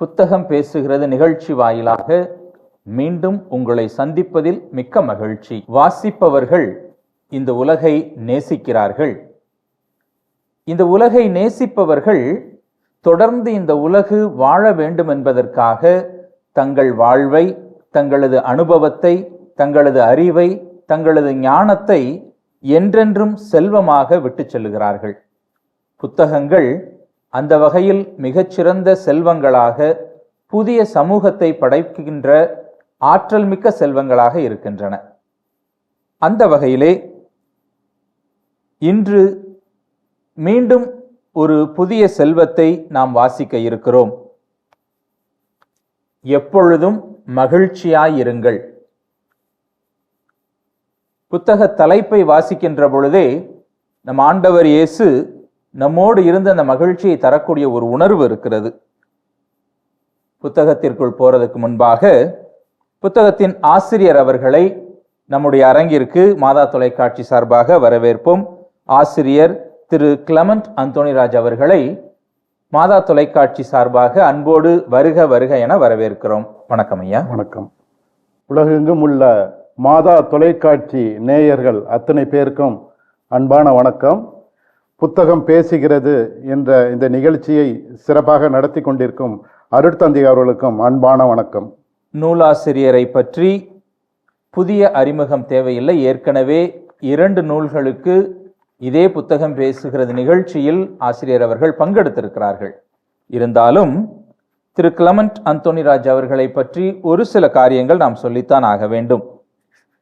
புத்தகம் பேசுகிறது நிகழ்ச்சி வாயிலாக மீண்டும் உங்களை சந்திப்பதில் மிக்க மகிழ்ச்சி. வாசிப்பவர்கள் இந்த உலகை நேசிக்கிறார்கள். இந்த உலகை நேசிப்பவர்கள் தொடர்ந்து இந்த உலகு வாழ வேண்டும் என்பதற்காக தங்கள் வாழ்வை தங்களது அனுபவத்தை தங்களது அறிவை தங்களது ஞானத்தை என்றென்றும் செல்வமாக விட்டுச் செல்லுகிறார்கள். புத்தகங்கள் அந்த வகையில் மிகச்சிறந்த செல்வங்களாக புதிய சமூகத்தை படைக்கின்ற ஆற்றல் மிக்க செல்வங்களாக இருக்கின்றன. அந்த வகையிலே இன்று மீண்டும் ஒரு புதிய செல்வத்தை நாம் வாசிக்க இருக்கிறோம். எப்பொழுதும் மகிழ்ச்சியாயிருங்கள் புத்தக தலைப்பை வாசிக்கின்ற பொழுதே நம் ஆண்டவர் இயேசு நம்மோடு இருந்த அந்த மகிழ்ச்சியை தரக்கூடிய ஒரு உணர்வு இருக்கிறது. புத்தகத்திற்குள் போறதுக்கு முன்பாக புத்தகத்தின் ஆசிரியர் அவர்களை நம்முடைய அரங்கிற்கு மாதா தொலைக்காட்சி சார்பாக வரவேற்போம். ஆசிரியர் திரு கிளமண்ட் அந்தோணிராஜ் அவர்களை மாதா தொலைக்காட்சி சார்பாக அன்போடு வருக வருக என வரவேற்கிறோம். வணக்கம் ஐயா. வணக்கம். உலகெங்கும் உள்ள மாதா தொலைக்காட்சி நேயர்கள் அத்தனை பேருக்கும் அன்பான வணக்கம். புத்தகம் பேசுகிறது என்ற இந்த நிகழ்ச்சியை சிறப்பாக நடத்தி கொண்டிருக்கும் அருட்தந்தை அவர்களுக்கும் அன்பான வணக்கம். நூலாசிரியரை பற்றி புதிய அறிமுகம் தேவையில்லை. ஏற்கனவே இரண்டு நூல்களுக்கு இதே புத்தகம் பேசுகிறது நிகழ்ச்சியில் ஆசிரியர் அவர்கள் பங்கெடுத்திருக்கிறார்கள். இருந்தாலும் திரு. கிளமண்ட் அந்தோனிராஜ் அவர்களை பற்றி ஒரு சில காரியங்கள் நாம் சொல்லித்தான் ஆக வேண்டும்.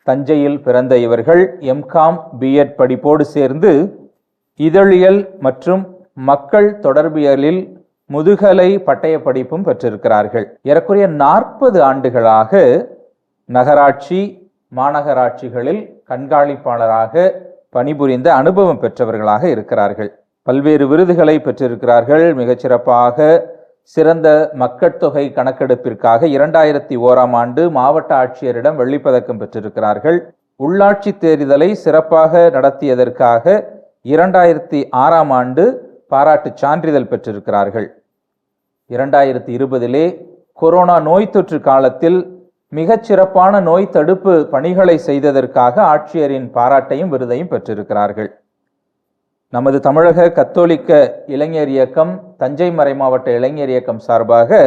தஞ்சையில் பிறந்த இவர்கள் எம்காம் பிஎட் படிப்போடு சேர்ந்து இதழியல் மற்றும் மக்கள் தொடர்பியலில் முதுகலை பட்டய படிப்பும் பெற்றிருக்கிறார்கள். ஏறக்குறைய நாற்பது ஆண்டுகளாக நகராட்சி மாநகராட்சிகளில் கண்காணிப்பாளராக பணிபுரிந்த அனுபவம் பெற்றவர்களாக இருக்கிறார்கள். பல்வேறு விருதுகளை பெற்றிருக்கிறார்கள். மிகச்சிறப்பாக சிறந்த மக்கட்தொகை கணக்கெடுப்பிற்காக இரண்டாயிரத்தி ஓராம் ஆண்டு மாவட்ட ஆட்சியரிடம் வெள்ளிப்பதக்கம் பெற்றிருக்கிறார்கள். உள்ளாட்சி தேர்தலை சிறப்பாக நடத்தியதற்காக இரண்டாயிரத்தி ஆறாம் ஆண்டு பாராட்டுச் சான்றிதழ் பெற்றிருக்கிறார்கள். இரண்டாயிரத்தி இருபதிலே கொரோனா நோய் தொற்று காலத்தில் மிகச்சிறப்பான நோய் தடுப்பு பணிகளை செய்ததற்காக ஆட்சியரின் பாராட்டையும் விருதையும் பெற்றிருக்கிறார்கள். நமது தமிழக கத்தோலிக்க இளைஞர் இயக்கம் தஞ்சை மறை மாவட்ட இளைஞர் இயக்கம் சார்பாக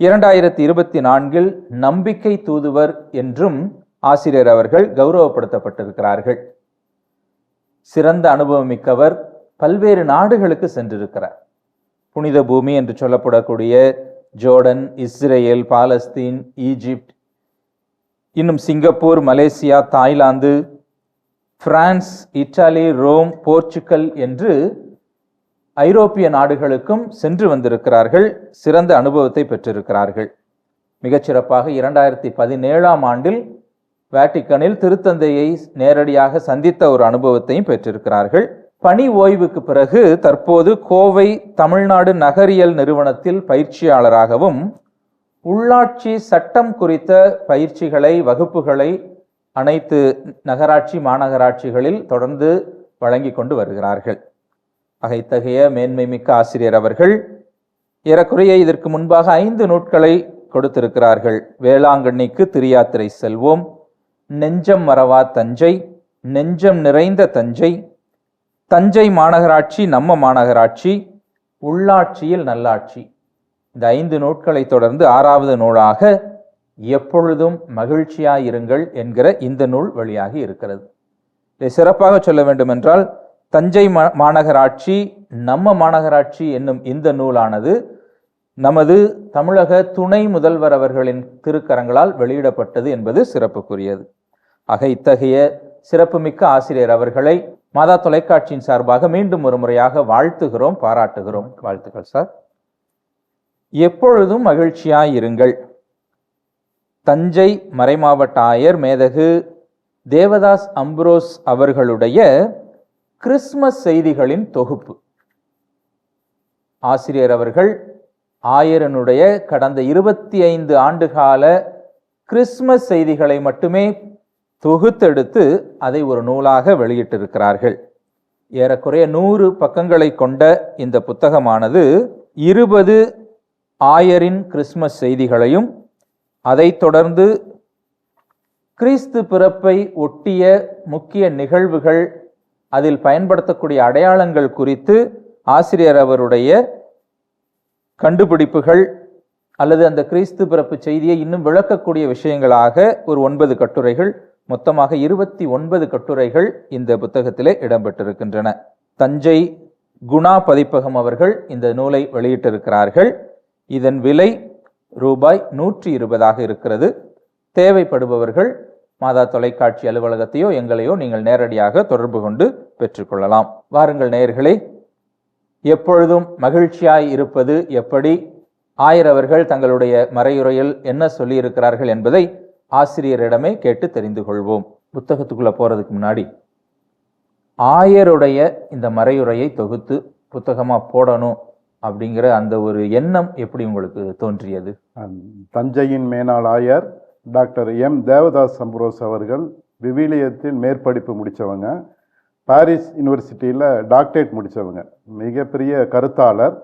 இரண்டாயிரத்தி இருபத்தி நான்கில் நம்பிக்கை தூதுவர் என்றும் ஆசிரியர் அவர்கள் கௌரவப்படுத்தப்பட்டிருக்கிறார்கள். சிறந்த அனுபவம் மிக்கவர் பல்வேறு நாடுகளுக்கு சென்றிருக்கிறார். புனித பூமி என்று சொல்லப்படக்கூடிய ஜோர்டன் இஸ்ரேல் பாலஸ்தீன் ஈஜிப்ட் இன்னும் Singapore Malaysia Thailand France Italy Rome Portugal என்று ஐரோப்பிய நாடுகளுக்கும் சென்று வந்திருக்கிறார்கள். சிறந்த அனுபவத்தை பெற்றிருக்கிறார்கள். மிகச்சிறப்பாக இரண்டாயிரத்தி பதினேழாம் ஆண்டில் வேட்டிக்கனில் திருத்தந்தையை நேரடியாக சந்தித்த ஒரு அனுபவத்தையும் பெற்றிருக்கிறார்கள். பணி ஓய்வுக்கு பிறகு தற்போது கோவை தமிழ்நாடு நகரியல் நிறுவனத்தில் பயிற்சியாளராகவும் உள்ளாட்சி சட்டம் குறித்த பயிற்சிகளை வகுப்புகளை அனைத்து நகராட்சி மாநகராட்சிகளில் தொடர்ந்து வழங்கி கொண்டு வருகிறார்கள். ஆக இத்தகைய மேன்மை மிக்க ஆசிரியர் அவர்கள் ஏறக்குறைய இதற்கு முன்பாக ஐந்து நூட்களை கொடுத்திருக்கிறார்கள். வேளாங்கண்ணிக்கு திரியாத்திரை செல்வோம். நெஞ்சம் மறவா தஞ்சை நெஞ்சம் நிறைந்த தஞ்சை தஞ்சை மாநகராட்சி நம்ம மாநகராட்சி உள்ளாட்சியில் நல்லாட்சி. இந்த ஐந்து நூட்களை தொடர்ந்து ஆறாவது நூலாக எப்பொழுதும் மகிழ்ச்சியாயிருங்கள் என்கிற இந்த நூல் வழியாக இருக்கிறது. இதை சிறப்பாக சொல்ல வேண்டுமென்றால் தஞ்சை மா மாநகராட்சி நம்ம மாநகராட்சி என்னும் இந்த நூலானது நமது தமிழக துணை முதல்வர் அவர்களின் திருக்கரங்களால் வெளியிடப்பட்டது என்பது சிறப்புக்குரியது. ஆக இத்தகைய சிறப்புமிக்க ஆசிரியர் அவர்களை மாதா தொலைக்காட்சியின் சார்பாக மீண்டும் ஒரு முறையாக வாழ்த்துகிறோம் பாராட்டுகிறோம். வாழ்த்துக்கள் சார். எப்பொழுதும் மகிழ்ச்சியாயிருங்கள் தஞ்சை மறைமாவட்ட ஆயர் மேதகு தேவதாஸ் அம்ப்ரோஸ் அவர்களுடைய கிறிஸ்மஸ் செய்திகளின் தொகுப்பு. ஆசிரியர் அவர்கள் ஆயரனுடைய கடந்த இருபத்தி ஐந்து ஆண்டுகால கிறிஸ்மஸ் செய்திகளை மட்டுமே தொகுத்தெடுத்து அதை ஒரு நூலாக வெளியிட்டிருக்கிறார்கள். ஏறக்குறைய நூறு பக்கங்களை கொண்ட இந்த புத்தகமானது இருபது ஆயரின் கிறிஸ்மஸ் செய்திகளையும் அதைத் தொடர்ந்து கிறிஸ்து பிறப்பை ஒட்டிய முக்கிய நிகழ்வுகள் அதில் பயன்படுத்தக்கூடிய அடையாளங்கள் குறித்து ஆசிரியர் அவருடைய கண்டுபிடிப்புகள் அல்லது அந்த கிறிஸ்து பிறப்பு செய்தியை இன்னும் விளக்கக்கூடிய விஷயங்களாக ஒரு ஒன்பது கட்டுரைகள் மொத்தமாக இருபத்தி ஒன்பது கட்டுரைகள் இந்த புத்தகத்திலே இடம்பெற்றிருக்கின்றன. தஞ்சை குணா பதிப்பகம் அவர்கள் இந்த நூலை வெளியிட்டிருக்கிறார்கள். இதன் விலை ரூபாய் நூற்றி இருபதாக இருக்கிறது. தேவைப்படுபவர்கள் மாதா தொலைக்காட்சி அலுவலகத்தையோ எங்களையோ நீங்கள் நேரடியாக தொடர்பு கொண்டு பெற்றுக்கொள்ளலாம் வாருங்கள் நேயர்களே எப்பொழுதும் மகிழ்ச்சியாய் இருப்பது எப்படி? ஆயர் அவர்கள் தங்களுடைய மறையுரையில் என்ன சொல்லியிருக்கிறார்கள் என்பதை ஆசிரியரிடமே கேட்டு தெரிந்து கொள்வோம். புத்தகத்துக்குள்ளே போகிறதுக்கு முன்னாடி ஆயருடைய இந்த மறையுரையை தொகுத்து புத்தகமாக போடணும் அப்படிங்கிற அந்த ஒரு எண்ணம் எப்படி உங்களுக்கு தோன்றியது? தஞ்சையின் மேனாள் ஆயர் டாக்டர் எம். தேவதாஸ் சம்பரோஸ் அவர்கள் விவிலியத்தில் மேற்படிப்பு முடித்தவங்க. பாரிஸ் யூனிவர்சிட்டியில் டாக்டரேட் முடித்தவங்க மிகப்பெரிய கருத்தாளர்.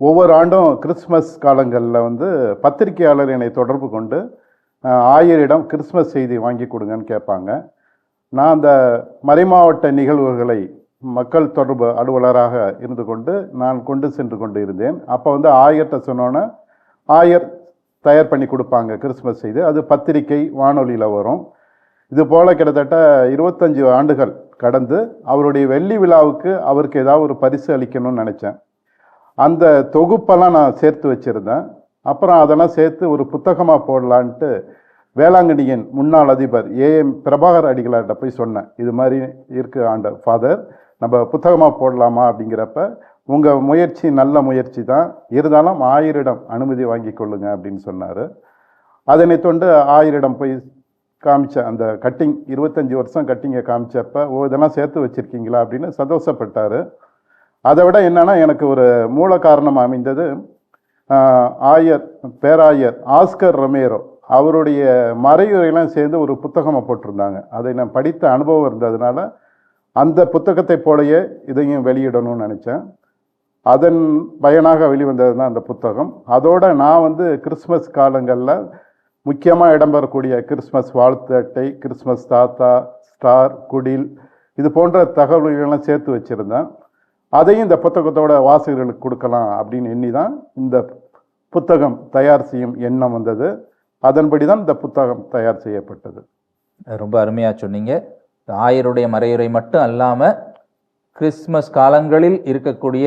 ஒவ்வொரு ஆண்டும் கிறிஸ்மஸ் காலங்களில் வந்து பத்திரிகையாளர் என்னை தொடர்பு கொண்டு ஆயரிடம் கிறிஸ்மஸ் செய்தி வாங்கி கொடுங்கன்னு கேட்பாங்க. நான் அந்த மறைமாவட்ட நிகழ்வுகளை மக்கள் தொடர்பு அலுவலராக இருந்து கொண்டு நான் கொண்டு சென்று கொண்டு இருந்தேன் அப்போ வந்து ஆயர்கிட்ட சொன்னோன்னே ஆயர் தயார் பண்ணி கொடுப்பாங்க கிறிஸ்மஸ் செய்தி. அது பத்திரிகை வானொலியில் வரும். இது போல் கிட்டத்தட்ட இருபத்தஞ்சு ஆண்டுகள் கடந்து அவருடைய வெள்ளி விழாவுக்கு அவருக்கு ஏதாவது ஒரு பரிசு அளிக்கணும்னு நினச்சேன். அந்த தொகுப்பெல்லாம் நான் சேர்த்து வச்சுருந்தேன். அப்புறம் அதெல்லாம் சேர்த்து ஒரு புத்தகமாக போடலான்ட்டு வேளாங்கண்ணியின் முன்னாள் அதிபர் ஏஎம் பிரபாகர் அடிகளார்கிட்ட போய் சொன்னேன். இது மாதிரி இருக்கு ஆண்ட ஃபாதர் நம்ம புத்தகமாக போடலாமா அப்படிங்கிறப்ப உங்கள் முயற்சி நல்ல முயற்சி தான். இருந்தாலும் ஆயிரிடம் அனுமதி வாங்கி கொள்ளுங்க அப்படின்னு சொன்னார். அதனை தொண்டு ஆயிரிடம் போய் காமிச்சேன் அந்த கட்டிங் இருபத்தஞ்சி வருஷம் கட்டிங்கை காமிச்சப்போ ஓ இதெல்லாம் சேர்த்து வச்சுருக்கீங்களா அப்படின்னு சந்தோஷப்பட்டார். அதை விட என்னன்னா எனக்கு ஒரு மூல காரணம் அமைந்தது ஆயர் பேராயர் ஆஸ்கர் ரமேரோ அவருடைய மறையுரையெல்லாம் சேர்ந்து ஒரு புத்தகமாக போட்டிருந்தாங்க. அதை நான் படித்த அனுபவம் இருந்ததுனால அந்த புத்தகத்தை போலயே இதையும் வெளியிடணும்னு நினச்சேன். அதன் பயனாக வெளிவந்தது தான் அந்த புத்தகம். அதோட நான் வந்து கிறிஸ்மஸ் காலங்களில் முக்கியமாக இடம்பெறக்கூடிய கிறிஸ்மஸ் வாழ்த்து அட்டை கிறிஸ்மஸ் தாத்தா ஸ்டார் குடில் இது போன்ற தகவல்களெல்லாம் சேர்த்து வச்சுருந்தேன். அதையும் இந்த புத்தகத்தோட வாசகர்களுக்கு கொடுக்கலாம் அப்படின்னு எண்ணி தான் இந்த புத்தகம் தயார் செய்யும் எண்ணம் வந்தது. அதன்படி தான் இந்த புத்தகம் தயார் செய்யப்பட்டது. ரொம்ப அருமையா சொன்னீங்க. ஆயருடைய மறையுரை மட்டும் அல்லாம கிறிஸ்மஸ் காலங்களில் இருக்கக்கூடிய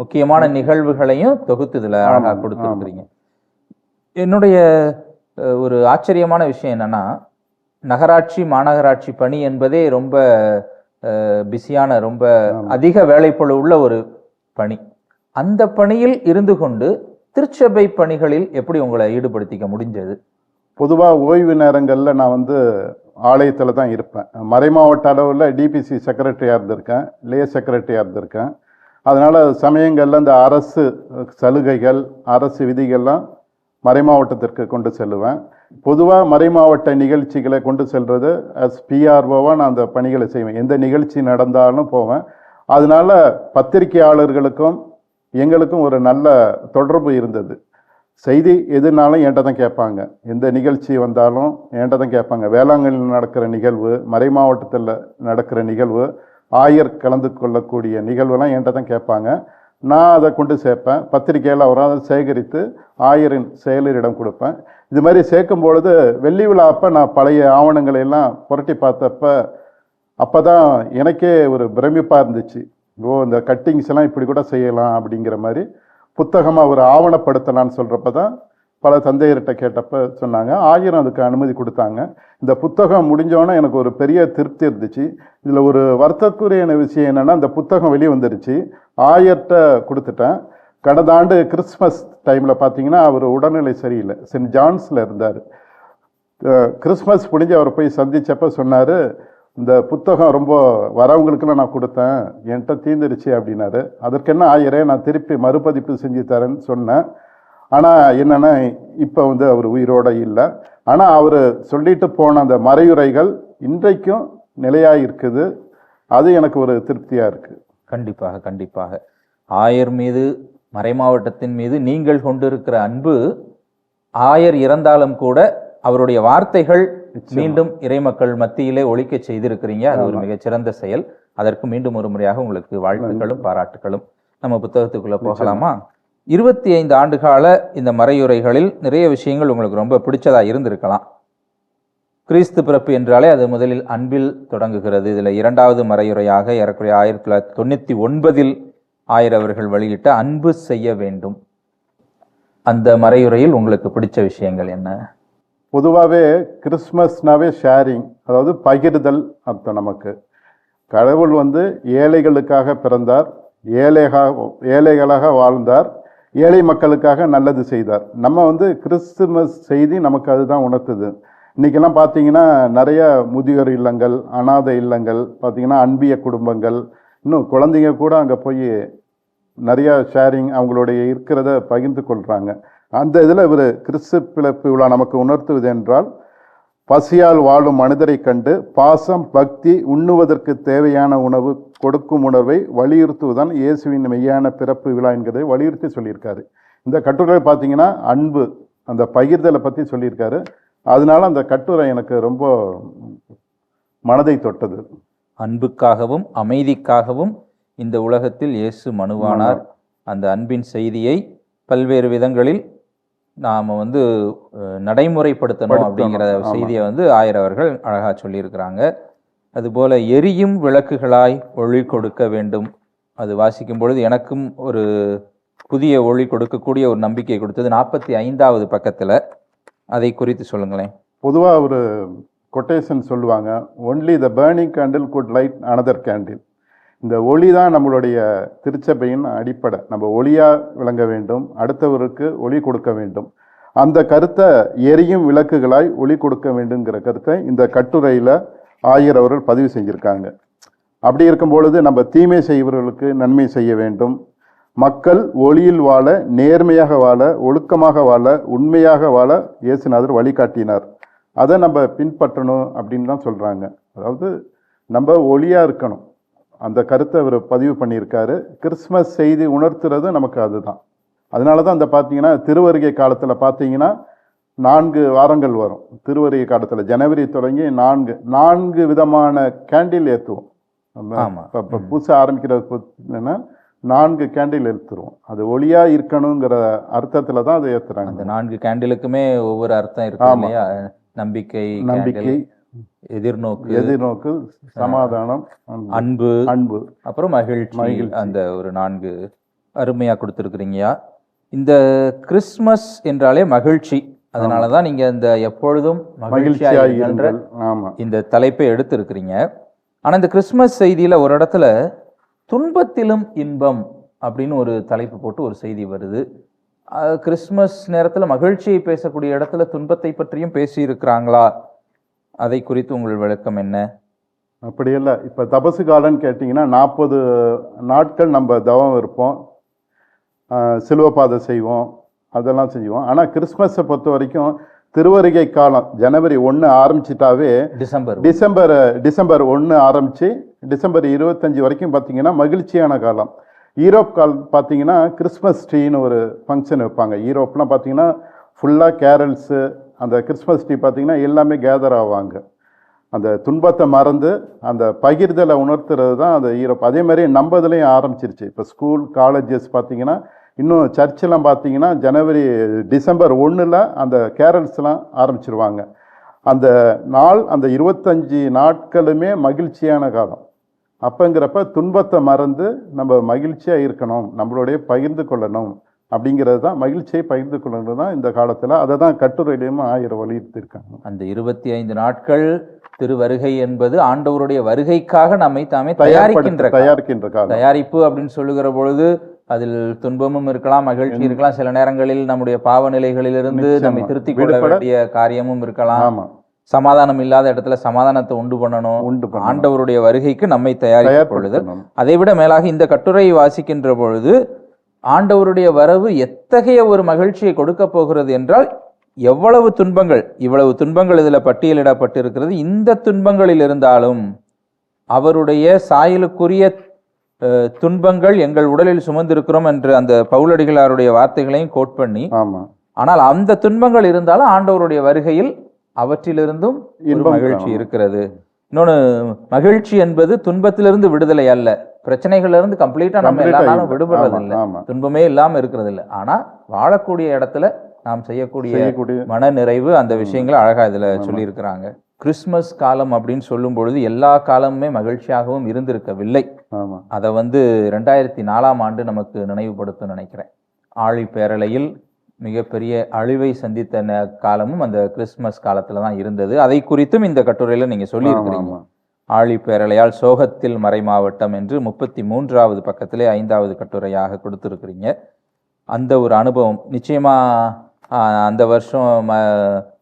முக்கியமான நிகழ்வுகளையும் தொகுத்து இதுல அழகா ஆமா, கொடுத்துருக்கிறீங்க. என்னுடைய ஒரு ஆச்சரியமான விஷயம் என்னன்னா நகராட்சி மாநகராட்சி பணி என்பதே ரொம்ப பிஸியான ரொம்ப. அதிக வேலைப்பளு உள்ள ஒரு பணி. அந்த பணியில் இருந்து கொண்டு திருச்சபை பணிகளில் எப்படி உங்களை ஈடுபடுத்திக்க முடிஞ்சது? பொதுவாக ஓய்வு நேரங்களில் நான் வந்து ஆலயத்தில் தான் இருப்பேன். மறைமாவட்ட அளவில் டிபிசி செக்ரட்டரியாக இருந்திருக்கேன் லே செக்ரட்டரியாக இருந்திருக்கேன். அதனால் சமயங்களில் இந்த அரசு சலுகைகள் அரசு விதிகள்லாம் மறைமாவட்டத்திற்கு கொண்டு செல்லுவேன். பொதுவாக மறைமாவட்ட நிகழ்ச்சிகளை கொண்டு செல்வது அஸ் பிஆர்ஓவாக நான் அந்த பணிகளை செய்வேன். எந்த நிகழ்ச்சி நடந்தாலும் போவேன். அதனால பத்திரிகையாளர்களுக்கும் எங்களுக்கும் ஒரு நல்ல தொடர்பு இருந்தது. செய்தி எதுனாலும் என்கிட்ட தான் கேட்பாங்க. எந்த நிகழ்ச்சி வந்தாலும் என்கிட்ட தான் கேட்பாங்க. வேளாங்கண்ணியில் நடக்கிற நிகழ்வு மறை மாவட்டத்தில் நடக்கிற நிகழ்வு ஆயர் கலந்து கொள்ளக்கூடிய நிகழ்வெல்லாம் என்கிட்ட தான் கேட்பாங்க. நான் அதை கொண்டு சேர்ப்பேன். பத்திரிகையில் அவராக சேகரித்து ஆயரின் செயலரிடம் கொடுப்பேன். இது மாதிரி சேர்க்கும் பொழுது வெள்ளி விழா அப்போ நான் பழைய ஆவணங்களை எல்லாம் புரட்டி பார்த்தப்ப அப்போ தான் எனக்கே ஒரு பிரமிப்பாக இருந்துச்சு. ஓ இந்த கட்டிங்ஸ் எல்லாம் இப்படி கூட செய்யலாம் அப்படிங்கிற மாதிரி புத்தகமாக ஒரு ஆவணப்படுத்தலாம்னு சொல்கிறப்ப தான் பல தந்தையர்கிட்ட கேட்டப்ப சொன்னாங்க. ஆயிரம் அதுக்கு அனுமதி கொடுத்தாங்க. இந்த புத்தகம் முடிஞ்சோன்னே எனக்கு ஒரு பெரிய திருப்தி இருந்துச்சு. இதில் ஒரு வருத்தக்குரிய விஷயம் என்னென்னா இந்த புத்தகம் வெளியே வந்துருச்சு. ஆயர்கிட்ட கொடுத்துட்டேன். கடந்த ஆண்டு கிறிஸ்மஸ் டைமில் பார்த்தீங்கன்னா அவர் உடல்நிலை சரியில்லை. சென்ட் ஜான்ஸில் இருந்தார். கிறிஸ்மஸ் முடிஞ்சு அவரை போய் சந்தித்தப்போ சொன்னார் இந்த புத்தகம் ரொம்ப வரவங்களுக்குலாம் நான் கொடுத்தேன். என்கிட்ட தீந்துருச்சு அப்படின்னாரு. அதற்கென்ன ஆயிரே நான் திருப்பி மறுபதிப்பு செஞ்சு தரேன்னு சொன்னேன். ஆனால் என்னென்னா இப்போ வந்து அவர் உயிரோட இல்லை. ஆனால் அவர் சொல்லிட்டு போன அந்த மறையுரைகள் இன்றைக்கும் நிலையாக இருக்குது அது எனக்கு ஒரு திருப்தியாக இருக்குது கண்டிப்பாக கண்டிப்பாக. ஆயர் மீது மறைமாவட்டத்தின் மீது நீங்கள் கொண்டிருக்கிற அன்பு ஆயர் இறந்தாலும் கூட அவருடைய வார்த்தைகள் மீண்டும் இறைமக்கள் மத்தியிலே ஒழிக்க செய்திருக்கிறீங்க. அது ஒரு மிகச்சிறந்த செயல். அதற்கு மீண்டும் ஒரு முறையாக உங்களுக்கு வாழ்த்துக்களும் பாராட்டுகளும். நம்ம புத்தகத்துக்குள்ள போகலாமா? இருபத்தி ஐந்து ஆண்டுகால இந்த மறையுரைகளில் நிறைய விஷயங்கள் உங்களுக்கு ரொம்ப பிடிச்சதாக இருந்திருக்கலாம். கிறிஸ்து பிறப்பு என்றாலே அது முதலில் அன்பில் தொடங்குகிறது. இதில் இரண்டாவது மறையுறையாக ஏறக்குறைய ஆயிரத்தி தொள்ளாயிரத்தி தொண்ணூற்றி ஒன்பதில் ஆயிரவர்கள் அவர்கள் வெளியிட்ட அன்பு செய்ய வேண்டும். அந்த மறையுறையில் உங்களுக்கு பிடிச்ச விஷயங்கள் என்ன? பொதுவாகவே கிறிஸ்மஸ்னாவே ஷேரிங் அதாவது பகிர்தல் அர்த்தம் நமக்கு. கடவுள் வந்து ஏழைகளுக்காக பிறந்தார் ஏழைகாக ஏழைகளாக வாழ்ந்தார் ஏழை மக்களுக்காக நல்லது செய்தார். நம்ம வந்து கிறிஸ்துமஸ் செய்தி நமக்கு அதுதான் உணர்த்துது. இன்றைக்கெல்லாம் பார்த்தீங்கன்னா நிறைய முதியோர் இல்லங்கள் அனாதை இல்லங்கள் பார்த்தீங்கன்னா அன்பிய குடும்பங்கள் இன்னும் குழந்தைங்க கூட அங்கே போய் நிறையா ஷேரிங் அவங்களுடைய இருக்கிறத பகிர்ந்து கொள்கிறாங்க அந்த இதில் இவர் கிறிஸ்து பிழப்பு விழா நமக்கு உணர்த்துவது என்றால் பசியால் வாழும் மனிதரை கண்டு பாசம் பக்தி உண்ணுவதற்கு தேவையான உணவு கொடுக்கும் உணர்வை வலியுறுத்துவதுதான் இயேசுவின் மெய்யான பிறப்பு விழா என்கிறதை வலியுறுத்தி சொல்லியிருக்காரு. இந்த கட்டுரை பார்த்தீங்கன்னா அன்பு அந்த பகிர்தலை பற்றி சொல்லியிருக்காரு. அதனால அந்த கட்டுரை எனக்கு ரொம்ப மனதை தொட்டது. அன்புக்காகவும் அமைதிக்காகவும் இந்த உலகத்தில் இயேசு மனுவானார். அந்த அன்பின் செய்தியை பல்வேறு விதங்களில் நாம் வந்து நடைமுறைப்படுத்தணும் படுத்தணும், அப்படிங்கிற. செய்தியை வந்து ஆயர் அவர்கள் அழகா சொல்லியிருக்கிறாங்க. அதுபோல எரியும் விளக்குகளாய் ஒளி கொடுக்க வேண்டும். அது வாசிக்கும் பொழுது எனக்கும் ஒரு புதிய ஒளி கொடுக்கக்கூடிய ஒரு நம்பிக்கை கொடுத்தது. நாற்பத்தி ஐந்தாவது பக்கத்துல. அதை குறித்து சொல்லுங்களேன். பொதுவாக ஒரு கொட்டேஷன் சொல்லுவாங்க. Only the burning candle could light another candle இந்த ஒளி தான் நம்மளுடைய திருச்சபையின் அடிப்படை. நம்ம ஒளியாக விளங்க வேண்டும் அடுத்தவருக்கு ஒளி கொடுக்க வேண்டும். அந்த கருத்தை எரியும் விளக்குகளாய் ஒளி கொடுக்க வேண்டுங்கிற கருத்தை இந்த கட்டுரையில் ஆயர் அவர்கள் பதிவு செஞ்சுருக்காங்க. அப்படி இருக்கும் பொழுது நம்ம தீமை செய்பவர்களுக்கு நன்மை செய்ய வேண்டும். மக்கள் ஒளியில் வாழ நேர்மையாக வாழ ஒழுக்கமாக வாழ உண்மையாக வாழ இயேசுநாதர் வழிகாட்டினார். அதை நம்ம பின்பற்றணும் அப்படின்னு தான் சொல்கிறாங்க அதாவது நம்ம ஒளியாக இருக்கணும். அந்த கருத்தை அவர் பதிவு பண்ணியிருக்காரு. கிறிஸ்மஸ் செய்தி உணர்த்துறது நமக்கு அதுதான். அதனால தான் அந்த பார்த்தீங்கன்னா திருவருகை காலத்தில் பார்த்தீங்கன்னா நான்கு வாரங்கள் வரும். திருவருகை காலத்தில் ஜனவரி தொடங்கி நான்கு நான்கு விதமான கேண்டில் ஏற்றுவோம். இப்போ இப்போ புதுசாக ஆரம்பிக்கிற என்னன்னா நான்கு கேண்டில் ஏற்றுருவோம் அது ஒளியாக இருக்கணுங்கிற அர்த்தத்தில் தான் அதை ஏற்றுறாங்க அந்த நான்கு கேண்டிலுக்குமே ஒவ்வொரு அர்த்தம் இருக்கு ஆமா. இல்லையா? நம்பிக்கை நம்பிக்கை எதிர்நோக்கு எதிர்நோக்கு சமாதானம் அன்பு. அன்பு அப்புறம் மகிழ்ச்சி. அந்த ஒரு நான்கு அருமையா கொடுத்துருக்குறீங்கயா. இந்த கிறிஸ்மஸ் என்றாலே மகிழ்ச்சி. அதனால தான் நீங்க இந்த எப்பொழுதும் மகிழ்ச்சியா மகிழ்ச்சியாக இருங்கன்ற இருங்கள். ஆமா. இந்த தலைப்பை எடுத்திருக்கிறீங்க. ஆனா இந்த கிறிஸ்மஸ் செய்தியில ஒரு இடத்துல துன்பத்திலும் இன்பம் அப்படின்னு ஒரு தலைப்பு போட்டு ஒரு செய்தி வருது. கிறிஸ்மஸ் நேரத்துல மகிழ்ச்சியை பேசக்கூடிய இடத்துல துன்பத்தை பற்றியும் பேசி இருக்கிறாங்களா அதை குறித்து உங்கள் விளக்கம் என்ன? அப்படி இல்லை இப்போ தபசு காலம்னு கேட்டிங்கன்னா நாற்பது நாட்கள் நம்ம தவம் இருப்போம். சிலுவப்பாதை செய்வோம். அதெல்லாம் செய்வோம் ஆனால் கிறிஸ்மஸை பொறுத்த வரைக்கும் திருவருகை காலம் ஜனவரி ஒன்று ஆரம்பிச்சிட்டாவே டிசம்பர் டிசம்பர் டிசம்பர் ஒன்று ஆரம்பித்து டிசம்பர் இருபத்தஞ்சி வரைக்கும் பார்த்தீங்கன்னா மகிழ்ச்சியான காலம். ஈரோப் கால் பார்த்தீங்கன்னா கிறிஸ்மஸ் ட்ரீன்னு ஒரு ஃபங்க்ஷன் வைப்பாங்க. ஈரோப்லாம் பார்த்தீங்கன்னா ஃபுல்லாக கேரல்ஸு அந்த கிறிஸ்மஸ் ட்ரீ பார்த்திங்கன்னா எல்லாமே கேதர் ஆவாங்க. அந்த துன்பத்தை மறந்து அந்த பகிர்தலை உணர்த்துறது தான் அந்த ஈரோப். அதே மாதிரி நம்ம இதுலேயும் ஆரம்பிச்சிருச்சு. இப்போ ஸ்கூல் காலேஜஸ் பார்த்தீங்கன்னா இன்னும் சர்ச்செல்லாம் பார்த்தீங்கன்னா ஜனவரி டிசம்பர் ஒன்றில் அந்த கேரல்ஸ்லாம் ஆரம்பிச்சிருவாங்க. அந்த நாள் அந்த இருபத்தஞ்சி நாட்களுமே மகிழ்ச்சியான காலம். அப்போங்கிறப்ப துன்பத்தை மறந்து நம்ம மகிழ்ச்சியாக இருக்கணும் நம்மளுடைய பகிர்ந்து கொள்ளணும். அப்படிங்கிறது தான் மகிழ்ச்சியை பகிர்ந்து கொள்ளணும் தான் இந்த காலத்தில் அதை தான் கட்டுரையிலையும் ஆயிரம் வலியுறுத்திருக்காங்க அந்த இருபத்தி ஐந்து நாட்கள் திரு வருகை என்பது ஆண்டவருடைய வருகைக்காக நம்மை தாமே தயாரிக்கின்ற. தயாரிக்கின்ற காலம் தயாரிப்பு அப்படின்னு சொல்லுகிற பொழுது அதில் துன்பமும் இருக்கலாம் மகிழ்ச்சி இருக்கலாம் சில நேரங்களில் நம்முடைய பாவ நிலைகளிலிருந்து நிச்சயமா. நம்மை திருத்திக் கொள்ள வேண்டிய காரியமும் இருக்கலாம் சமாதானம் இல்லாத இடத்துல சமாதானத்தை உண்டு பண்ணணும் உண்டு. ஆண்டவருடைய வருகைக்கு நம்மை தயாரித்துக் கொள்ளுதல் தயார்படுத்தணும். அதைவிட மேலாக இந்த கட்டுரையை வாசிக்கின்ற பொழுது ஆண்டவருடைய வரவு எத்தகைய ஒரு மகிழ்ச்சியை கொடுக்க போகிறது என்றால் எவ்வளவு துன்பங்கள் இவ்வளவு துன்பங்கள் இதுல பட்டியலிடப்பட்டிருக்கிறது. இந்த துன்பங்களில் இருந்தாலும் அவருடைய சாயலுக்குரிய துன்பங்கள் எங்கள் உடலில் சுமந்திருக்கிறோம் என்று அந்த பவுலடிகளாருடைய வார்த்தைகளையும் கோட் பண்ணி ஆனால் அந்த துன்பங்கள் இருந்தாலும் ஆண்டவருடைய வருகையில் அவற்றிலிருந்தும் மகிழ்ச்சி. இருக்கிறது. இன்னொன்னு மகிழ்ச்சி என்பது துன்பத்திலிருந்து விடுதலை அல்ல. பிரச்சனைகள்ல இருந்து கம்ப்ளீட்டா நம்ம Complete எல்லா ஆ நாளும். விடுபடுறது இல்லை. துன்பமே இல்லாம இருக்கிறது இல்லை ஆனா வாழக்கூடிய இடத்துல நாம் செய்யக்கூடிய மன நிறைவு அந்த விஷயங்களை அழகா இதுல சொல்லியிருக்கிறாங்க. கிறிஸ்மஸ் காலம் அப்படின்னு சொல்லும் பொழுது எல்லா காலமுமே மகிழ்ச்சியாகவும் இருந்திருக்கவில்லை. அதை வந்து ரெண்டாயிரத்தி நாலாம் ஆண்டு நமக்கு நினைவுபடுத்தும் நினைக்கிறேன். ஆழி பேரலையில் மிகப்பெரிய அழிவை சந்தித்த காலமும் அந்த கிறிஸ்மஸ் காலத்துல தான் இருந்தது. அதை குறித்தும் இந்த கட்டுரையில நீங்க சொல்லியிருக்கிறீங்க. ஆழி பேரலையால் சோகத்தில் மறை மாவட்டம் என்று முப்பத்தி மூன்றாவது பக்கத்திலே ஐந்தாவது கட்டுரையாக கொடுத்திருக்கிறீங்க. அந்த ஒரு அனுபவம் நிச்சயமா அந்த வருஷம் ம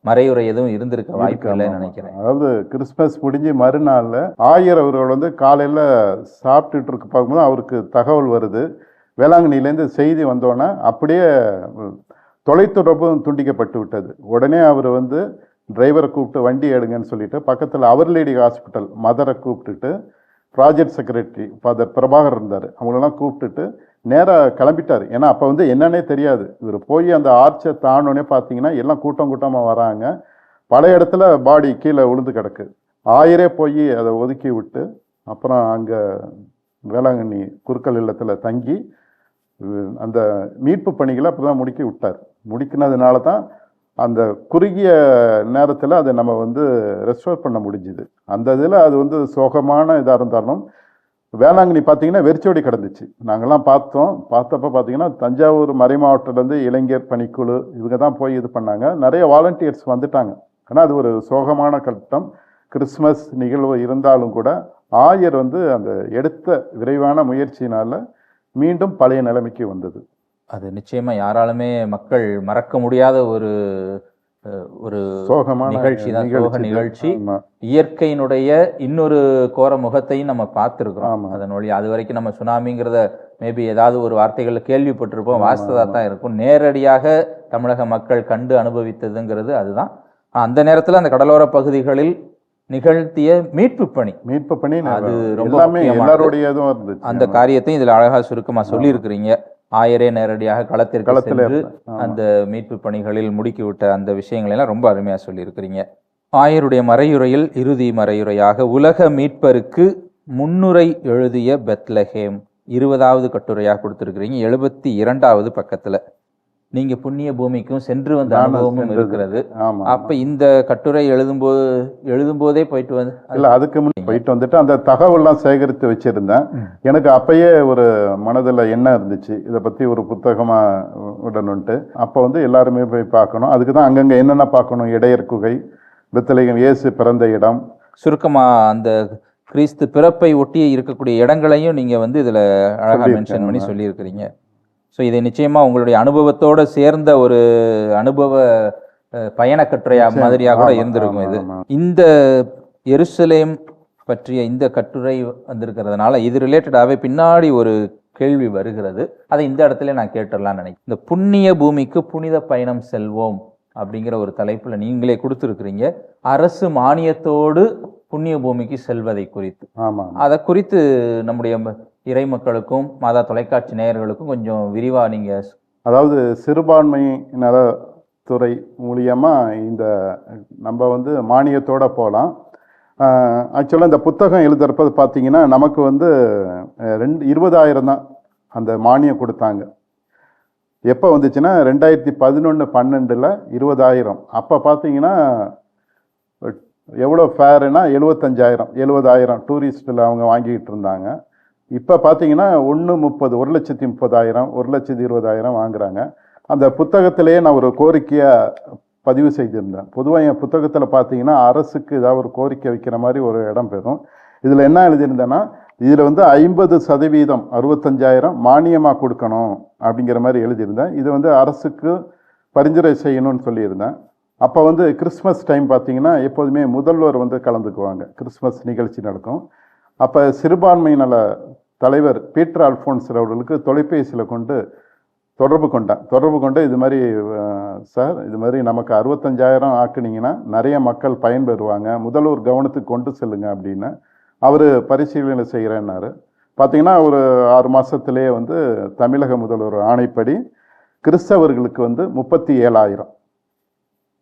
மறையுறை எதுவும் இருந்திருக்க வாய்ப்பு இல்லைன்னு. நினைக்கிறேன். அதாவது கிறிஸ்மஸ் முடிஞ்சு மறுநாள்ல ஆயர் அவர்கள் வந்து காலையில சாப்பிட்டுட்டு இருக்க பார்க்கும்போது அவருக்கு தகவல் வருது. வேளாங்கண்ணிலேருந்து செய்தி வந்தோன்னே அப்படியே தொலைத்தொடர்பும் துண்டிக்கப்பட்டு விட்டது. உடனே அவர் வந்து டிரைவரை கூப்பிட்டு வண்டி எடுங்கன்னு சொல்லிட்டு பக்கத்தில் அவர் லேடி ஹாஸ்பிட்டல் மதரை கூப்பிட்டுட்டு ப்ராஜெக்ட் செக்ரட்டரி ஃபாதர் பிரபாகர் இருந்தார். அவங்களெல்லாம் கூப்பிட்டுட்டு நேராக கிளம்பிட்டார். ஏன்னா அப்போ வந்து என்னன்னே தெரியாது. இவர் போய் அந்த ஆர்ச்சை தாண்டோடனே பார்த்தீங்கன்னா எல்லாம் கூட்டம் கூட்டமாக வராங்க. பல இடத்துல பாடி கீழே விழுந்து கிடக்கு. ஆயரே போய் அதை ஒதுக்கி விட்டு அப்புறம் அங்கே வேளாங்கண்ணி குறுக்கல் இல்லத்தில் தங்கி அந்த மீட்பு பணிகளை அப்போ தான் முடுக்கி விட்டார். முடிக்கினதுனால தான் அந்த குறுகிய நேரத்தில் அதை நம்ம வந்து ரெஸ்டோர் பண்ண முடிஞ்சுது. அந்த இதில் அது வந்து சோகமான இதாக இருந்தாலும் வேளாங்கண்ணி பார்த்தீங்கன்னா வெறிச்சோடி கிடந்துச்சு. நாங்கள்லாம் பார்த்தோம். பார்த்தப்ப பார்த்தீங்கன்னா தஞ்சாவூர் மறை மாவட்டத்துலேருந்து இளைஞர் பணிக்குழு இவங்க தான் போய் இது பண்ணாங்க. நிறைய வாலண்டியர்ஸ் வந்துட்டாங்க. ஆனால் அது ஒரு சோகமான கட்டம். கிறிஸ்மஸ் நிகழ்வு இருந்தாலும் கூட ஆயர் வந்து அந்த எடுத்த விரைவான முயற்சியினால் மீண்டும் பழைய நிலைமைக்கு வந்தது. அது நிச்சயமா யாராலுமே மக்கள் மறக்க முடியாத ஒரு ஒரு சோகமான நிகழ்ச்சி தான், சோக நிகழ்ச்சி. இயற்கையினுடைய இன்னொரு கோர முகத்தையும் நம்ம பார்த்துருக்கிறோம். ஆமா. அதன் வழி அது வரைக்கும் நம்ம சுனாமிங்கிறத மேபி ஏதாவது ஒரு வார்த்தைகள்ல கேள்விப்பட்டிருப்போம். வாஸ்தவா தான் இருக்கும். நேரடியாக தமிழக மக்கள் கண்டு அனுபவித்ததுங்கிறது அதுதான். அந்த நேரத்துல அந்த கடலோர பகுதிகளில் நிகழ்த்திய மீட்பு பணி. மீட்பு பண்ணி அது ரொம்ப. எல்லாருடைய அந்த காரியத்தையும் இதுல அழகா சுருக்கமா சொல்லியிருக்கிறீங்க. ஆயரே நேரடியாக களத்திற்கு சென்று. அந்த மீட்பு பணிகளில் முடுக்கிவிட்ட அந்த விஷயங்களை எல்லாம் ரொம்ப அருமையா சொல்லியிருக்கிறீங்க. ஆயருடைய மறையுரையில் இறுதி மறையுரையாக உலக மீட்பருக்கு முன்னுரை எழுதிய பெத்லஹேம் இருபதாவது கட்டுரையாக கொடுத்திருக்கிறீங்க. எழுபத்தி இரண்டாவது பக்கத்துல. நீங்க புண்ணிய பூமிக்கும் சென்று வந்த அனுபவமும். இருக்கிறது. அப்ப இந்த கட்டுரை எழுதும்போது எழுதும்போதே போயிட்டு வந்து இல்ல அதுக்கு முன் போயிட்டு வந்துட்டு அந்த தகவல்லாம் சேகரித்து வச்சிருந்தேன். எனக்கு அப்பயே ஒரு மனதுல என்ன இருந்துச்சு. இதை பத்தி ஒரு புத்தகமா விடணுன்ட்டு அப்ப வந்து எல்லாருமே போய் பார்க்கணும். அதுக்கு தான் அங்கங்க என்னென்ன பார்க்கணும்? இடையர் குகை பெத்தலேகம் இயேசு பிறந்த இடம். சுருக்கமா அந்த கிறிஸ்து பிறப்பை ஒட்டி இருக்கக்கூடிய இடங்களையும் நீங்க வந்து இதுல அழகா மென்ஷன் பண்ணி. சொல்லியிருக்கிறீங்க. ஸோ இதை நிச்சயமா உங்களுடைய அனுபவத்தோட சேர்ந்த ஒரு அனுபவ அஹ், பயணக் கட்டுரையா நிச்சயம். மாதிரியா கூட இருந்திருக்கும் இது. இந்த எருசலேம் பற்றிய இந்த கட்டுரை வந்திருக்கிறதுனால இது ரிலேட்டடாகவே பின்னாடி ஒரு கேள்வி வருகிறது. அதை இந்த இடத்துல நான் கேட்டுடலாம்னு நினைக்கிறேன். இந்த புண்ணிய பூமிக்கு புனித பயணம் செல்வோம் அப்படிங்கிற ஒரு தலைப்புல நீங்களே கொடுத்துருக்கிறீங்க. அரசு மானியத்தோடு புண்ணிய பூமிக்கு செல்வதை குறித்து. ஆமா அதை குறித்து நம்முடைய இறை மக்களுக்கும் மாதா தொலைக்காட்சி நேயர்களுக்கும் கொஞ்சம் விரிவாக நீங்கள் அதாவது சிறுபான்மை நலத்துறை மூலியமாக இந்த நம்ம வந்து மானியத்தோட போகலாம் ஆக்சுவலாக இந்த புத்தகம் எழுதுறப்ப பார்த்தீங்கன்னா நமக்கு வந்து ரெண்டு இருபதாயிரம் தான் அந்த மானியம் கொடுத்தாங்க. எப்போ வந்துச்சுன்னா ரெண்டாயிரத்தி பதினொன்று பன்னெண்டில் இருபதாயிரம். அப்போ பார்த்தீங்கன்னா எவ்வளோ ஃபேருனா எழுபத்தஞ்சாயிரம் எழுபதாயிரம் டூரிஸ்ட்டில் அவங்க வாங்கிக்கிட்டு இருந்தாங்க. இப்போ பார்த்தீங்கன்னா ஒன்று முப்பது ஒரு லட்சத்தி முப்பதாயிரம் ஒரு லட்சத்தி இருபதாயிரம் வாங்குறாங்க. அந்த புத்தகத்திலேயே நான் ஒரு கோரிக்கையாக பதிவு செய்திருந்தேன். பொதுவாக என் புத்தகத்தில் பார்த்தீங்கன்னா அரசுக்கு ஏதாவது ஒரு கோரிக்கை வைக்கிற மாதிரி ஒரு இடம் பெறும். இதில் என்ன எழுதியிருந்தேன்னா இதில் வந்து ஐம்பது சதவீதம் அறுபத்தஞ்சாயிரம் மானியமாக கொடுக்கணும் அப்படிங்கிற மாதிரி எழுதியிருந்தேன். இது வந்து அரசுக்கு பரிந்துரை செய்யணும்னு சொல்லியிருந்தேன். அப்போ வந்து கிறிஸ்மஸ் டைம் பார்த்தீங்கன்னா எப்போதுமே முதல்வர் வந்து கலந்துக்குவாங்க. கிறிஸ்மஸ் நிகழ்ச்சி நடக்கும். அப்போ சிறுபான்மையினால் தலைவர் பீட்டர் அல்ஃபோன்ஸ் அவர்களுக்கு தொலைபேசியில் கொண்டு தொடர்பு கொண்டேன் தொடர்பு கொண்டு இது மாதிரி சார் இது மாதிரி நமக்கு அறுபத்தஞ்சாயிரம் ஆக்குனீங்கன்னா நிறைய மக்கள் பயன்பெறுவாங்க. முதல்வர் கவனத்துக்கு கொண்டு செல்லுங்க அப்படின்னு அவர் பரிசீலனை செய்கிறேன்னாரு பார்த்தீங்கன்னா ஒரு ஆறு மாதத்துலேயே வந்து தமிழக முதல்வர் ஆணைப்படி கிறிஸ்தவர்களுக்கு வந்து முப்பத்தி ஏழாயிரம்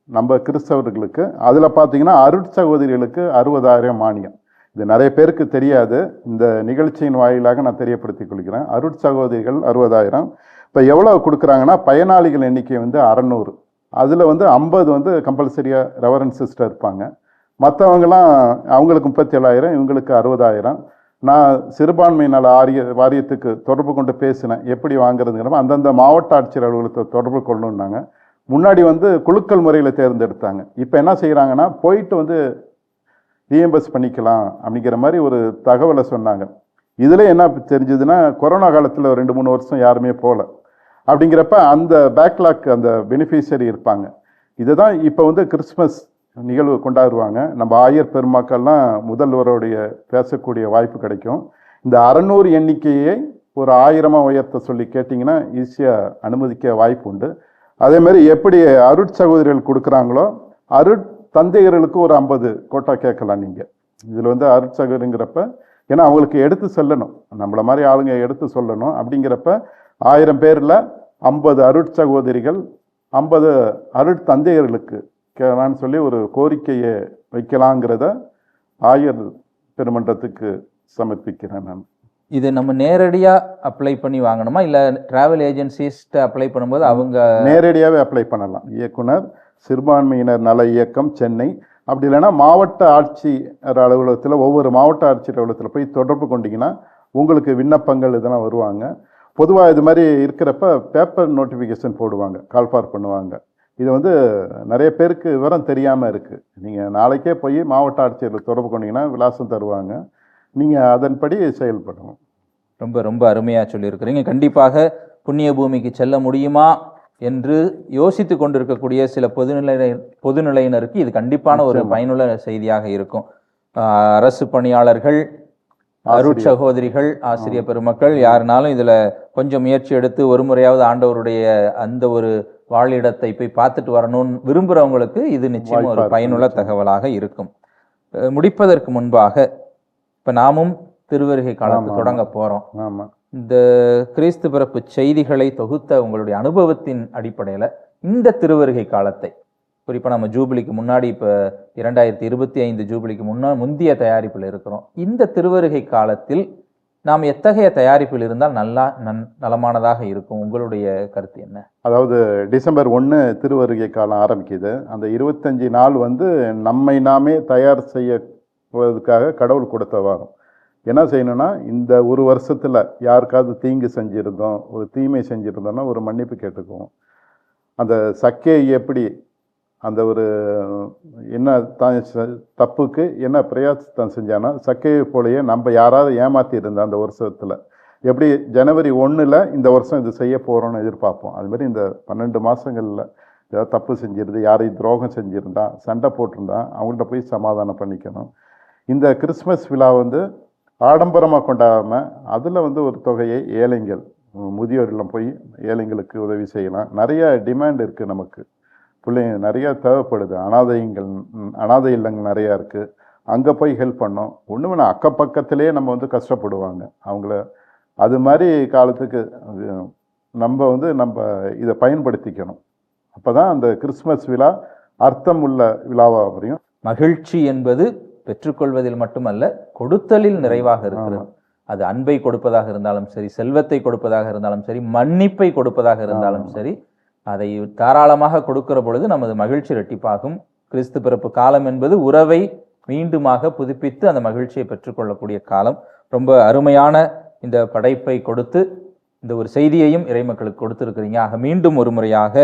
நம்ம கிறிஸ்தவர்களுக்கு அதில் பார்த்தீங்கன்னா அருட்சகோதரிகளுக்கு அறுபதாயிரம் மானியம். இது நிறைய பேருக்கு தெரியாது. இந்த நிகழ்ச்சியின் வாயிலாக நான் தெரியப்படுத்திக் கொள்கிறேன். அருட்சகோதரிகள் அறுபதாயிரம். இப்போ எவ்வளோ கொடுக்குறாங்கன்னா பயனாளிகள் எண்ணிக்கை வந்து அறநூறு. அதில் வந்து ஐம்பது வந்து கம்பல்சரியாக ரெவரன் சிஸ்டர் இருப்பாங்க. மற்றவங்களாம் அவங்களுக்கு முப்பத்தி ஏழாயிரம் இவங்களுக்கு அறுபதாயிரம். நான் சிறுபான்மை நல ஆரிய வாரியத்துக்கு தொடர்பு கொண்டு பேசினேன். எப்படி வாங்குறதுங்கிறமோ அந்தந்த மாவட்ட ஆட்சியர் அலுவலகத்தை தொடர்பு கொள்ளணுன்னாங்க முன்னாடி வந்து குலுக்கல் முறையில் தேர்ந்தெடுத்தாங்க. இப்போ என்ன செய்கிறாங்கன்னா போயிட்டு வந்து ரீஎம்பர்ஸ் பண்ணிக்கலாம் அப்படிங்கிற மாதிரி ஒரு தகவலை சொன்னாங்க. இதில் என்ன தெரிஞ்சதுன்னா கொரோனா காலத்தில் ரெண்டு மூணு வருஷம் யாருமே போகல அப்படிங்கிறப்ப அந்த பேக்லாக் அந்த பெனிஃபிஷரி இருப்பாங்க. இதை தான் இப்போ வந்து கிறிஸ்மஸ் நிகழ்வு கொண்டாடுவாங்க. நம்ம ஆயர் பெருமாக்கள்லாம் முதல்வருடைய பேசக்கூடிய வாய்ப்பு கிடைக்கும். இந்த அறநூறு எண்ணிக்கையை ஒரு ஆயிரமாக உயர்த்த சொல்லி கேட்டிங்கன்னா ஈஸியாக அனுமதிக்க வாய்ப்பு உண்டு. அதே மாதிரி எப்படி அருட் சகோதரிகள் கொடுக்குறாங்களோ அருட் தந்தையர்களுக்கு ஒரு ஐம்பது கோட்டா கேட்கலாம் நீங்கள் இதில் வந்து அருட் சகோதரிங்கிறப்ப ஏன்னா அவங்களுக்கு எடுத்து செல்லணும். நம்மள மாதிரி ஆளுங்க எடுத்து சொல்லணும் அப்படிங்கிறப்ப ஆயிரம் பேரில் ஐம்பது அருட் சகோதரிகள் ஐம்பது அருட் தந்தையர்களுக்கு கேளான்னு சொல்லி ஒரு கோரிக்கையை வைக்கலாங்கிறத ஆயர் பெருமன்றத்துக்கு சமர்ப்பிக்கிறேன் நான். இது நம்ம நேரடியா அப்ளை பண்ணி வாங்கணுமா? இல்ல டிராவல் ஏஜென்சிஸ்ட அப்ளை பண்ணும்போது அவங்க நேரடியாகவே அப்ளை பண்ணலாம். இயக்குனர் சிறுபான்மையினர் நல இயக்கம் சென்னை. அப்படி இல்லைன்னா மாவட்ட ஆட்சியர் அலுவலகத்தில் ஒவ்வொரு மாவட்ட ஆட்சியர் அலுவலகத்தில் போய் தொடர்பு கொண்டீங்கன்னா உங்களுக்கு விண்ணப்பங்கள் இதெல்லாம் வருவாங்க. பொதுவாக இது மாதிரி இருக்கிறப்ப பேப்பர் நோட்டிஃபிகேஷன் போடுவாங்க கால்பார் பண்ணுவாங்க. இது வந்து நிறைய பேருக்கு விவரம் தெரியாமல் இருக்குது நீங்கள் நாளைக்கே போய் மாவட்ட ஆட்சியரில் தொடர்பு கொண்டீங்கன்னா விலாசம் தருவாங்க. நீங்கள் அதன்படி செயல்படணும். ரொம்ப ரொம்ப அருமையாக சொல்லியிருக்கிறீங்க. கண்டிப்பாக புண்ணிய பூமிக்கு செல்ல முடியுமா? என்று யோசித்து கொண்டிருக்கக்கூடிய சில பொதுநிலை பொதுநிலையினருக்கு இது கண்டிப்பான ஒரு. பயனுள்ள செய்தியாக இருக்கும் அரசு பணியாளர்கள் அருட் சகோதரிகள் ஆசிரிய பெருமக்கள் யாருனாலும் இதுல கொஞ்சம் முயற்சி எடுத்து ஒரு முறையாவது ஆண்டவருடைய அந்த ஒரு வாழிடத்தை போய் பார்த்துட்டு வரணும்னு விரும்புறவங்களுக்கு இது நிச்சயம் ஒரு பயனுள்ள. தகவலாக இருக்கும் முடிப்பதற்கு முன்பாக இப்ப நாமும் திருவருகை காலத்து ஆமா. தொடங்க போறோம் ஆமாம் இந்த கிறிஸ்து பிறப்பு செய்திகளை தொகுத்த உங்களுடைய அனுபவத்தின் அடிப்படையில் இந்த திருவருகை காலத்தை குறிப்பாக நம்ம ஜூபிலிக்கு முன்னாடி இப்போ இரண்டாயிரத்தி இருபத்தி ஐந்து ஜூபிலிக்கு முன்னா முந்தைய தயாரிப்பில் இருக்கிறோம். இந்த திருவருகை காலத்தில் நாம் எத்தகைய தயாரிப்பில் இருந்தால் நல்லா நன் நலமானதாக இருக்கும்? உங்களுடைய கருத்து என்ன? அதாவது டிசம்பர் ஒன்று திருவருகை காலம் ஆரம்பிக்குது. அந்த இருபத்தஞ்சி நாள் வந்து நம்மை நாமே தயார் செய்யறதுக்காக கடவுள் கொடுத்த வாரம். என்ன செய்யணும்னா இந்த ஒரு வருஷத்தில் யாருக்காவது தீங்கு செஞ்சுருந்தோம் ஒரு தீமை செஞ்சுருந்தோம்னா ஒரு மன்னிப்பு கேட்டுக்குவோம். அந்த சக்கே எப்படி அந்த ஒரு என்ன தான் தப்புக்கு என்ன பிரயாசத்தான் செஞ்சானா சக்கையை போலயே நம்ம யாராவது ஏமாற்றி இருந்தோம் அந்த வருஷத்தில். எப்படி ஜனவரி ஒன்றில் இந்த வருஷம் இது செய்ய போகிறோன்னு எதிர்பார்ப்போம். அதுமாதிரி இந்த பன்னெண்டு மாதங்களில் ஏதாவது தப்பு செஞ்சிருந்து யாரையும் துரோகம் செஞ்சுருந்தா சண்டை போட்டிருந்தா அவங்கள்ட்ட போய் சமாதானம் பண்ணிக்கணும். இந்த கிறிஸ்மஸ் விழா வந்து ஆடம்பரமாக கொண்டாடாமல் அதில் வந்து ஒரு தொகையை ஏழைங்கள் முதியோரெல்லாம் போய் ஏழைங்களுக்கு உதவி செய்யலாம். நிறைய டிமாண்ட் இருக்குது நமக்கு. பிள்ளைங்க நிறைய தேவைப்படுது. அனாதைங்கள் அனாதை இல்லங்கள் நிறையா இருக்குது அங்கே போய் ஹெல்ப் பண்ணோம். ஒன்று வேணா அக்கப்பக்கத்திலே நம்ம வந்து கஷ்டப்படுவாங்க. அவங்கள அது மாதிரி காலத்துக்கு நம்ம வந்து நம்ம இதை பயன்படுத்திக்கணும். அப்போ தான் அந்த கிறிஸ்மஸ் விழா அர்த்தம் உள்ள விழாவாக வரையும் மகிழ்ச்சி என்பது பெற்றுக்கொள்வதில் மட்டுமல்ல கொடுத்தலில் நிறைவாக இருக்கிறது. அது அன்பை கொடுப்பதாக இருந்தாலும் சரி செல்வத்தை கொடுப்பதாக இருந்தாலும் சரி மன்னிப்பை கொடுப்பதாக இருந்தாலும். சரி அதை தாராளமாக கொடுக்கிற பொழுது நமது மகிழ்ச்சி இரட்டிப்பாகும். கிறிஸ்து பிறப்பு காலம் என்பது உறவை மீண்டுமாக புதுப்பித்து அந்த மகிழ்ச்சியை பெற்றுக்கொள்ளக்கூடிய காலம். ரொம்ப அருமையான இந்த படைப்பை கொடுத்து இந்த ஒரு செய்தியையும் இறைமக்களுக்கு கொடுத்திருக்கிறீங்க. ஆக மீண்டும் ஒரு முறையாக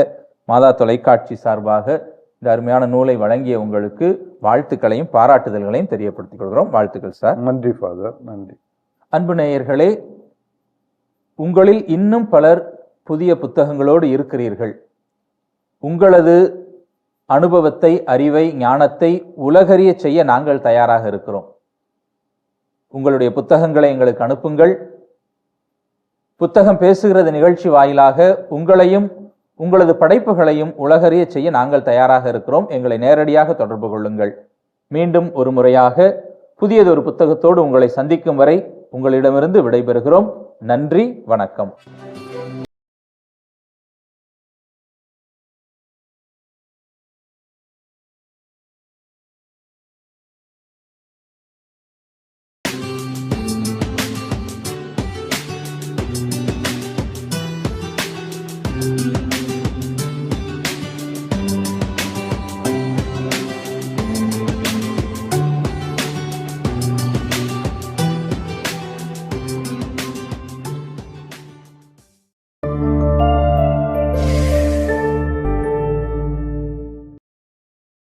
மாதா தொலைக்காட்சி சார்பாக இந்த அருமையான நூலை வழங்கிய உங்களுக்கு வாழ்த்துக்களையும் பாராட்டுதல்களையும் தெரியப்படுத்திக் கொள்கிறோம். வாழ்த்துக்கள் சார். நன்றி ஃபாதர். நன்றி. அன்பு நேயர்களே உங்களில் இன்னும் பலர் புதிய புத்தகங்களோடு இருக்கிறீர்கள். உங்களது அனுபவத்தை அறிவை ஞானத்தை உலகறிய செய்ய நாங்கள் தயாராக இருக்கிறோம். உங்களுடைய புத்தகங்களை எங்களுக்கு அனுப்புங்கள். புத்தகம் பேசுகிறது நிகழ்ச்சி வாயிலாக உங்களையும் உங்களது படைப்புகளையும் உலகறிய செய்ய நாங்கள் தயாராக இருக்கிறோம். எங்களை நேரடியாக தொடர்பு கொள்ளுங்கள். மீண்டும் ஒரு முறையாக புதியதொரு புத்தகத்தோடு உங்களை சந்திக்கும் வரை உங்களிடமிருந்து விடைபெறுகிறோம். நன்றி வணக்கம்.